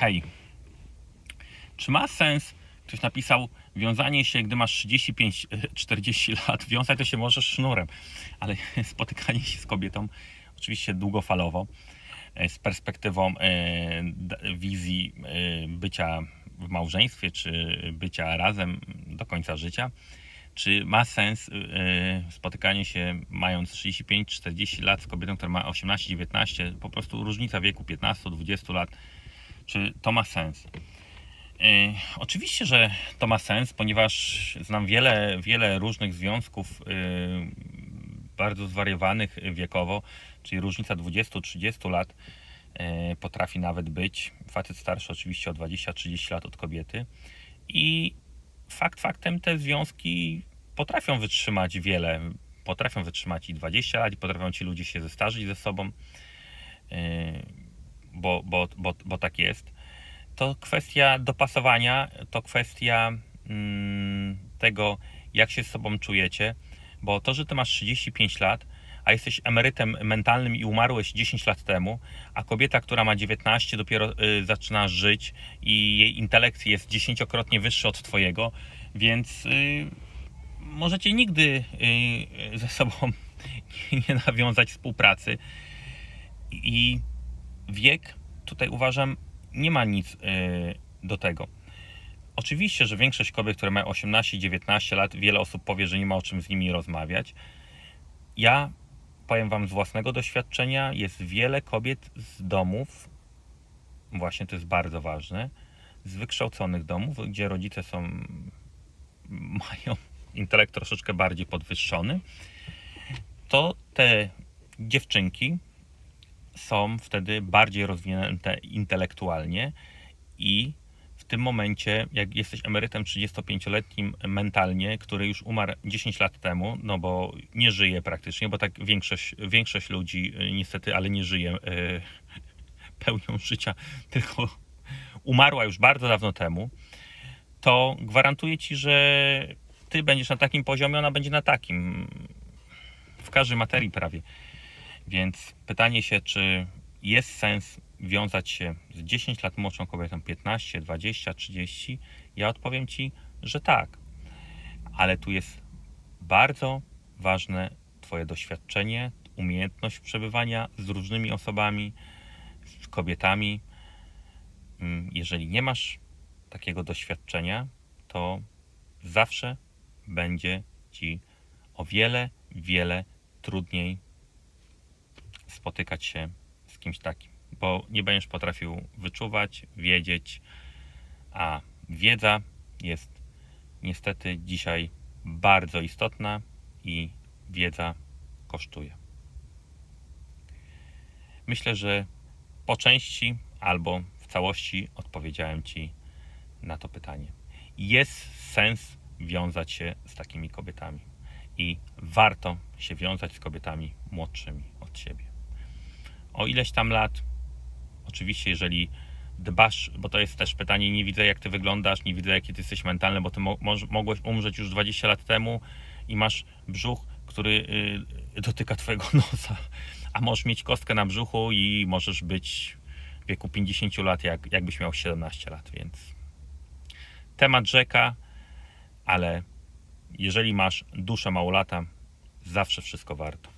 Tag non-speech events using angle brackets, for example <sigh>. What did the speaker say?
Hej, czy ma sens, ktoś napisał, wiązanie się, gdy masz 35-40 <laughs> lat, wiązać to się możesz sznurem, ale <laughs> spotykanie się z kobietą, oczywiście długofalowo, e, z perspektywą e, wizji e, bycia w małżeństwie, czy bycia razem do końca życia, czy ma sens spotykanie się mając 35-40 lat z kobietą, która ma 18-19, po prostu różnica wieku 15-20 lat, czy to ma sens? E, Oczywiście, że to ma sens, ponieważ znam wiele, wiele różnych związków e, bardzo zwariowanych wiekowo, czyli różnica 20-30 lat e, potrafi nawet być. Facet starszy oczywiście o 20-30 lat od kobiety. I fakt faktem te związki potrafią wytrzymać wiele. Potrafią wytrzymać i 20 lat, i potrafią ci ludzie się zestarzyć ze sobą, bo, bo, bo, bo tak jest to kwestia dopasowania, to kwestia mm, tego, jak się z sobą czujecie, bo to, że ty masz 35 lat, a jesteś emerytem mentalnym i umarłeś 10 lat temu, a kobieta, która ma 19, dopiero y, zaczyna żyć i jej intelekt jest dziesięciokrotnie wyższy od twojego, więc y, możecie nigdy y, ze sobą <laughs> nie nawiązać współpracy. I wiek, tutaj uważam, nie ma nic y, do tego. Oczywiście, że większość kobiet, które mają 18-19 lat, wiele osób powie, że nie ma o czym z nimi rozmawiać. Ja powiem Wam z własnego doświadczenia, jest wiele kobiet z domów, właśnie to jest bardzo ważne, z wykształconych domów, gdzie rodzice są, mają intelekt troszeczkę bardziej podwyższony, to te dziewczynki są wtedy bardziej rozwinięte intelektualnie i w tym momencie, jak jesteś emerytem 35-letnim mentalnie, który już umarł 10 lat temu, no bo nie żyje praktycznie, bo tak większość, większość ludzi y, niestety, ale nie żyje y, <laughs> pełnią życia, tylko umarła już bardzo dawno temu, to gwarantuję ci, że ty będziesz na takim poziomie, ona będzie na takim. W każdej materii prawie. Więc pytanie się, czy jest sens wiązać się z 10 lat młodszą kobietą, 15, 20, 30? Ja odpowiem Ci, że tak. Ale tu jest bardzo ważne Twoje doświadczenie, umiejętność przebywania z różnymi osobami, z kobietami. Mm, Jeżeli nie masz takiego doświadczenia, to zawsze będzie Ci o wiele, wiele trudniej spotykać się z kimś takim, bo nie będziesz potrafił wyczuwać, wiedzieć, a wiedza jest niestety dzisiaj bardzo istotna i wiedza kosztuje. Myślę, że po części albo w całości odpowiedziałem Ci na to pytanie. Jest sens wiązać się z takimi kobietami i warto się wiązać z kobietami młodszymi od siebie o ileś tam lat. Oczywiście, jeżeli dbasz, bo to jest też pytanie, nie widzę jak ty wyglądasz, nie widzę jaki ty jesteś mentalny, bo ty mo mogłeś umrzeć już 20 lat temu i masz brzuch, który y, dotyka twojego <laughs> nosa, a możesz mieć kostkę na brzuchu i możesz być w wieku 50 lat, jak, jakbyś miał 17 lat, więc temat rzeka, ale jeżeli masz duszę małolata, zawsze wszystko warto.